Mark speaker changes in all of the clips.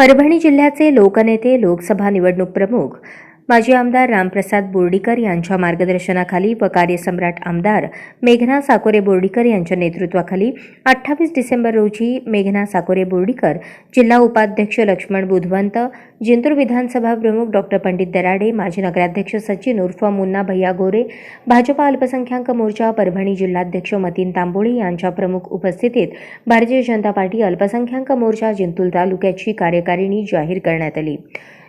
Speaker 1: परभणी जिल्ह्याचे लोकनेते लोकसभा निवडणूक प्रमुख माजी आमदार रामप्रसाद बोर्डीकर यांच्या मार्गदर्शनाखाली व कार्यसम्राट आमदार मेघना साकोरे बोर्डीकर यांच्या नेतृत्वाखाली अठ्ठावीस डिसेंबर रोजी मेघना साकोरे बोर्डीकर जिल्हा उपाध्यक्ष लक्ष्मण बुधवंत जिंतूर विधानसभा प्रमुख डॉक्टर पंडित दराडे माजी नगराध्यक्ष सचिन उर्फ मुन्ना भैया गोरे भाजपा अल्पसंख्याक मोर्चा परभणी जिल्हाध्यक्ष मतीन तांबोळी यांच्या प्रमुख उपस्थितीत भारतीय जनता पार्टी अल्पसंख्याक मोर्चा जिंतूर तालुक्याची कार्यकारिणी जाहीर करण्यात आली.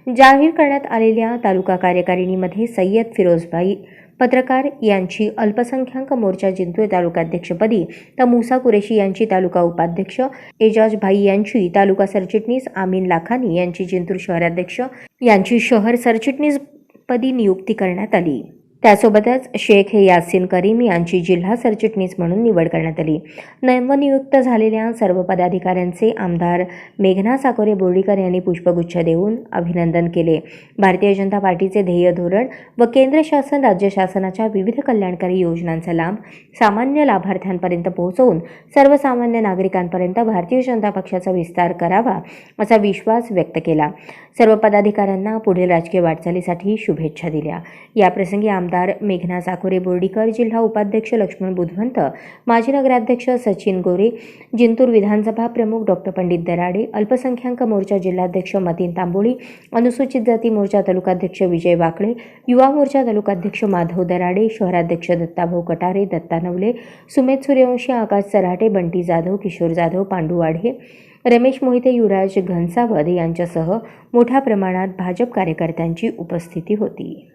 Speaker 1: जाहीर करण्यात आलेल्या तालुका कार्यकारिणीमध्ये सय्यद फिरोजभाई पत्रकार यांची अल्पसंख्याक मोर्चा जिंतूर तालुकाध्यक्षपदी तर मुसा कुरेशी यांची तालुका उपाध्यक्ष एजाज भाई यांची तालुका सरचिटणीस आमीन लाखानी यांची जिंतूर शहराध्यक्ष यांची शहर सरचिटणीसपदी नियुक्ती करण्यात आली. त्यासोबतच शेख यासिन करीम यांची जिल्हा सरचिटणीस म्हणून निवड करण्यात आली. नवनियुक्त झालेल्या सर्व पदाधिकाऱ्यांचे आमदार मेघना साकोरे बोर्डीकर यांनी पुष्पगुच्छ देऊन अभिनंदन केले. भारतीय जनता पार्टीचे ध्येय धोरण व केंद्र शासन राज्य शासनाच्या विविध कल्याणकारी योजनांचा लाभ सामान्य लाभार्थ्यांपर्यंत पोहोचवून सर्वसामान्य नागरिकांपर्यंत भारतीय जनता पक्षाचा विस्तार करावा असा विश्वास व्यक्त केला. सर्व पदाधिकाऱ्यांना पुढील राजकीय वाटचालीसाठी शुभेच्छा दिल्या. याप्रसंगी आमदार मेघना साकोरे बोर्डीकर जिल्हा उपाध्यक्ष लक्ष्मण बुधवंत माजी नगराध्यक्ष सचिन गोरे जिंतूर विधानसभा प्रमुख डॉक्टर पंडित दराडे अल्पसंख्याक मोर्चा जिल्हाध्यक्ष मतीन तांबोळी अनुसूचित जाती मोर्चा तालुकाध्यक्ष विजय वाकळे युवा मोर्चा तालुकाध्यक्ष माधव दराडे शहराध्यक्ष दत्ताभाऊ कटारे दत्ता नवले सुमेध सूर्यवंशी आकाश सराटे बंटी जाधव किशोर जाधव पांडू वाढे रमेश मोहिते युवराज घनसावद यांच्यासह मोठ्या प्रमाणात भाजप कार्यकर्त्यांची उपस्थिती होती.